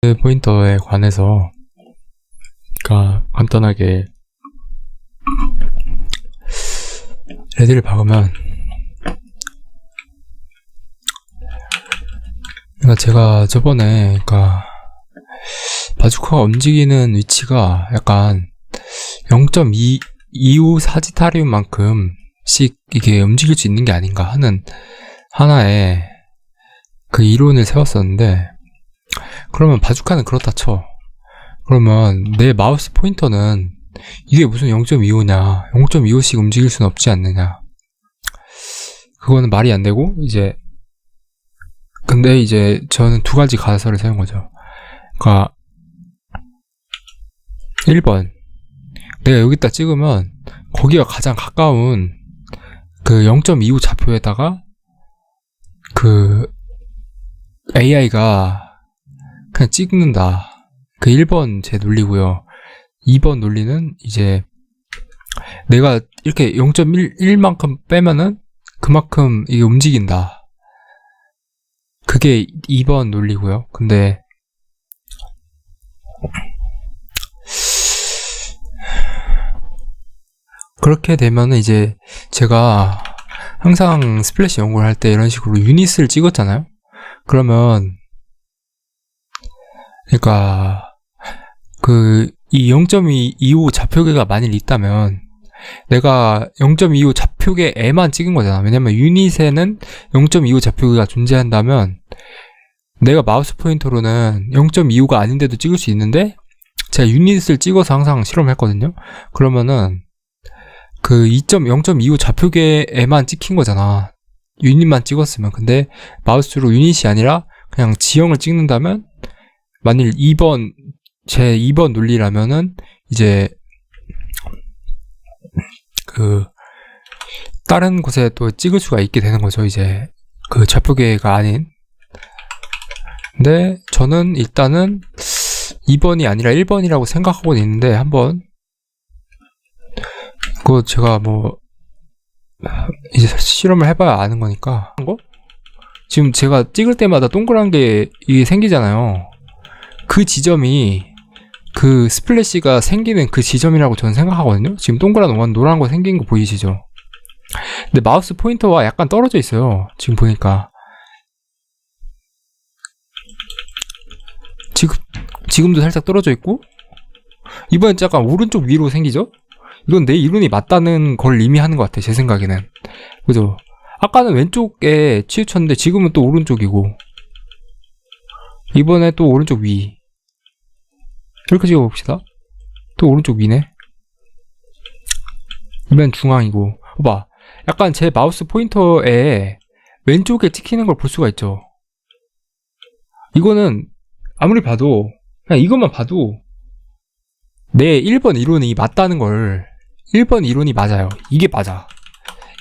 포인터에 관해서 그러니까 간단하게 레드를 박으면 그러니까 제가 저번에 그러니까 바주카가 움직이는 위치가 약간 0.2 25 사지타리움만큼씩 이게 움직일 수 있는 게 아닌가 하는 하나의 그 이론을 세웠었는데 그러면 바주카는 그렇다 쳐. 그러면 내 마우스 포인터는 이게 무슨 0.25냐. 0.25씩 움직일 수는 없지 않느냐. 그거는 말이 안 되고, 이제, 근데 이제 저는 두 가지 가설을 세운 거죠. 그니까, 1번. 내가 여기다 찍으면, 거기가 가장 가까운 그 0.25 좌표에다가, 그, AI가 그냥 찍는다. 그 1번 제 논리고요. 2번 논리는 이제 내가 이렇게 0.1만큼 빼면은 그만큼 이게 움직인다. 그게 2번 논리고요. 근데 그렇게 되면은 이제 제가 항상 스플래시 연구를 할 때 이런 식으로 유닛을 찍었잖아요. 그러면 그러니까 그 이 0.25 좌표계가 만일 있다면 내가 0.25 좌표계 에만 찍은 거잖아. 왜냐면 유닛에는 0.25 좌표계가 존재한다면 내가 마우스 포인터로는 0.25가 아닌데도 찍을 수 있는데 제가 유닛을 찍어서 항상 실험했거든요. 그러면은 그 2.0.25 좌표계에만 찍힌 거잖아. 유닛만 찍었으면. 근데 마우스로 유닛이 아니라 그냥 지형을 찍는다면 만일 2번 제 2번 논리라면은 이제 그 다른 곳에 또 찍을 수가 있게 되는 거죠. 이제 그 좌표계가 아닌. 근데 저는 일단은 2번이 아니라 1번이라고 생각하고 있는데 한번 그거 제가 뭐 이제 실험을 해봐야 아는 거니까? 지금 제가 찍을 때마다 동그란 게 이게 생기잖아요. 그 지점이 그 스플래시가 생기는 그 지점이라고 저는 생각하거든요. 지금 동그란 노란, 노란 거 생긴 거 보이시죠? 근데 마우스 포인터와 약간 떨어져 있어요. 지금 보니까. 지금, 지금도 살짝 떨어져 있고, 이번엔 약간 오른쪽 위로 생기죠? 이건 내 이론이 맞다는 걸 의미하는 것 같아, 제 생각에는. 그죠? 아까는 왼쪽에 치우쳤는데 지금은 또 오른쪽이고, 이번에 또 오른쪽 위. 이렇게 찍어봅시다. 또 오른쪽 위네. 이번 중앙이고. 봐봐. 약간 제 마우스 포인터에 왼쪽에 찍히는 걸 볼 수가 있죠. 이거는 아무리 봐도, 그냥 이것만 봐도 내 1번 이론이 맞다는 걸 1번 이론이 맞아요. 이게 맞아.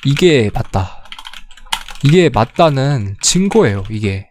이게 맞다. 이게 맞다는 증거예요, 이게.